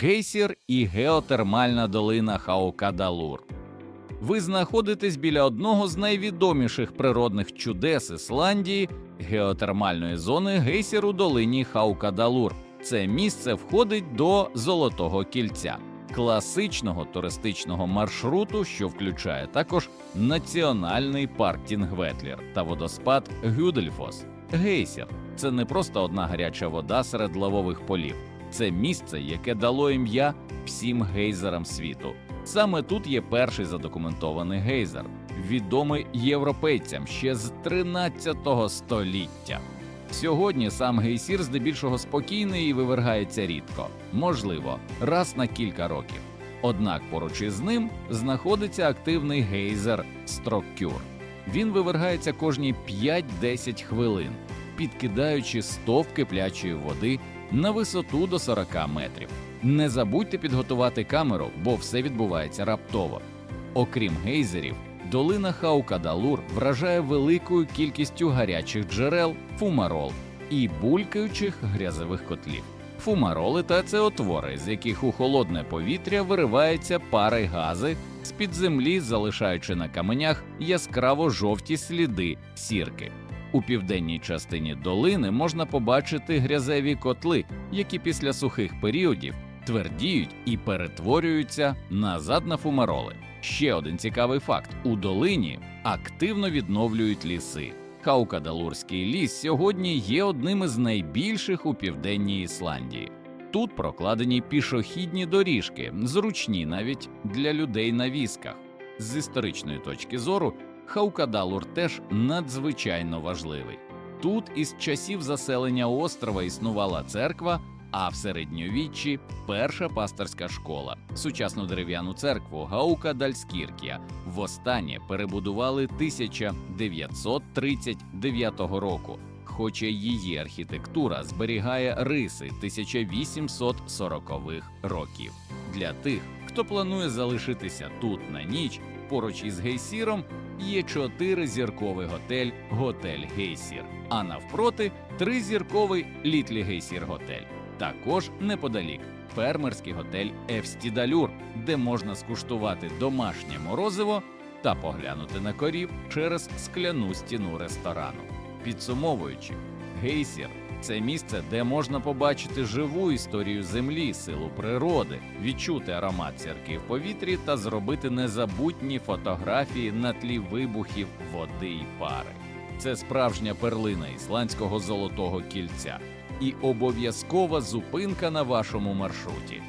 гейсір і геотермальна долина Хаукадалур. Ви знаходитесь біля одного з найвідоміших природних чудес Ісландії геотермальної зони гейсір у долині Хаукадалур. Це місце входить до Золотого кільця, класичного туристичного маршруту, що включає також національний парк Тінгветлір та водоспад Гюдельфос. Гейсір це не просто одна гаряча вода серед лавових полів. Це місце, яке дало ім'я всім гейзерам світу. Саме тут є перший задокументований гейзер, відомий європейцям ще з 13 століття. Сьогодні сам гейсір здебільшого спокійний і вивергається рідко, можливо, раз на кілька років. Однак поруч із ним знаходиться активний гейзер Строккюр. Він вивергається кожні 5-10 хвилин, підкидаючи стовп киплячої води на висоту до 40 метрів. Не забудьте підготувати камеру, бо все відбувається раптово. Окрім гейзерів, долина Хаукадалур вражає великою кількістю гарячих джерел, фумарол і булькаючих грязових котлів. Фумароли та це отвори, з яких у холодне повітря вириваються пари гази з під землі, залишаючи на каменях яскраво жовті сліди сірки. У південній частині долини можна побачити грязеві котли, які після сухих періодів твердіють і перетворюються назад на фумароли. Ще один цікавий факт: у долині активно відновлюють ліси. Хаукадалурський ліс сьогодні є одним із найбільших у південній Ісландії. Тут прокладені пішохідні доріжки, зручні навіть для людей на візках. З історичної точки зору, Хаукадалур теж надзвичайно важливий. Тут із часів заселення острова існувала церква, а в середньовіччі перша пасторська школа. Сучасну дерев'яну церкву Гаукадальскіркія востаннє перебудували 1939 року. Хоча її архітектура зберігає риси 1840-х років. Для тих, хто планує залишитися тут на ніч, поруч із гейсіром є чотиризірковий готель Готель Гейсір, а навпроти тризірковий Літлі Гейсір Готель. Також неподалік фермерський готель Евстідалюр, де можна скуштувати домашнє морозиво та поглянути на корів через скляну стіну ресторану. Підсумовуючи, гейсір це місце, де можна побачити живу історію землі, силу природи, відчути аромат церкви в повітрі та зробити незабутні фотографії на тлі вибухів води й пари. Це справжня перлина ісландського золотого кільця і обов'язкова зупинка на вашому маршруті.